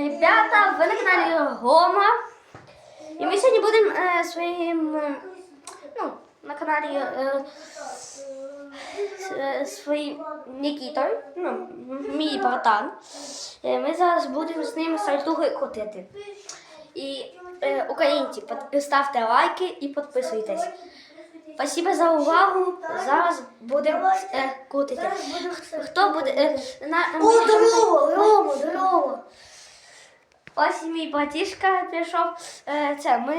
Ребята, ви на каналі Гома. І ми сьогодні будемо е, своїм е, ну, на каналі е, е, своїм Нікітою, ну, мій братан. Е, ми зараз будемо з ним сальтуги крутити. І е, українці, ставте лайки і підписуйтесь. Спасибо за увагу. Зараз будемо е, крутити. Хто буде на, на О, здорово, Рома, здорово. Ось мій братішка пішов. Е, Це ми.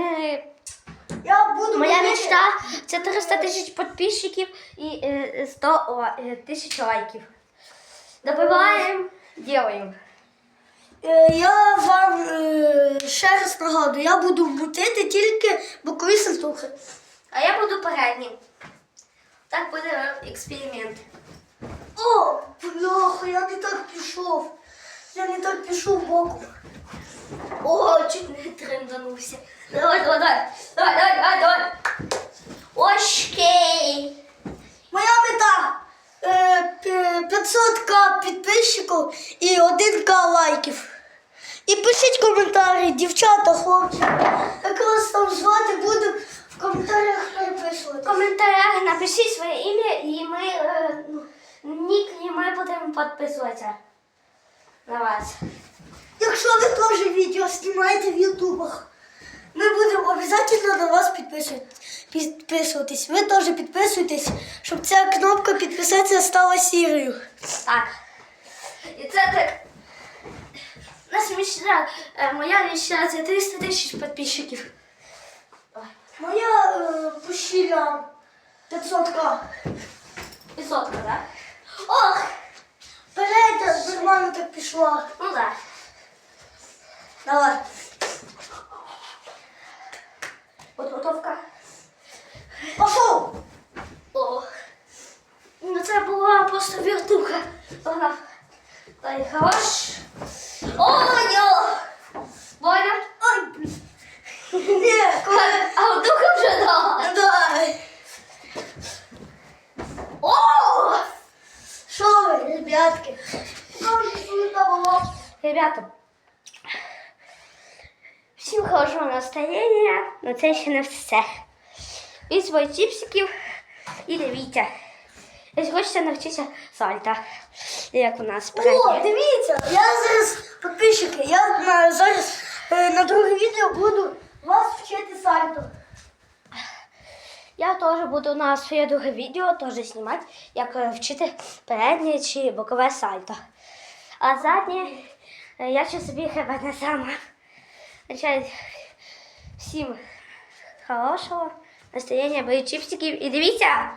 Я буду Моя мечта це 300 тисяч підписчиків і е, 100 е, тисяч лайків. Добиваємо, ділаємо. Е, Я вам е, ще раз нагадую, я буду мутити тільки бокові сальтухи. А я буду переднім. Так буде експеримент. О, бляха, я не так пішов. Я не так пішов боку. Чуть не тренданувся. Давай, давай, давай. Давай, давай, давай, давай. Окей. Моя мета е, 500к підписчиків і 1к лайків. І пишіть коментарі, дівчата, хлопці. Як вас там звати, буду в коментарях В коментарях напишіть своє ім'я і ми е, ну, нік, і ми будемо підписуватися на вас. Якщо ви теж відео знімаєте в ютубах, ми будемо обов'язково на вас підписуватись. Ви теж підписуйтесь, щоб ця кнопка підписатися стала сірою. Так. І це так. Наша мечта, е, моя мечта це 300 тисяч підписчиків. Моя е, пощіля 500к. І сотка, так? Ох! Перейдя нормально так пішла. Ну так. Давай. Подготовка. Пошов! О. Ну це була просто віртуха. Погнав. Дай хорош. О, йо! Больно? Ой, блін. Ні, коли... А вдруг вже дала? Дай. О! Що ви, ребятки? Покажи свою табу. Ребята, всім хорошого настроєння, але це ще не все. І свої чіпсиків і дивіться. Якщо хочете навчитися сальто, як у нас О, дивіться, я зараз, підписчики, я на, зараз е, на друге відео буду вас вчити сальто. Я теж буду на своє друге відео теж знімати, як е, вчити переднє чи бокове сальто. А заднє е, я ще собі хіба не сама. Значить, всім хорошого настроєння, бої чіпсиків і дивіться!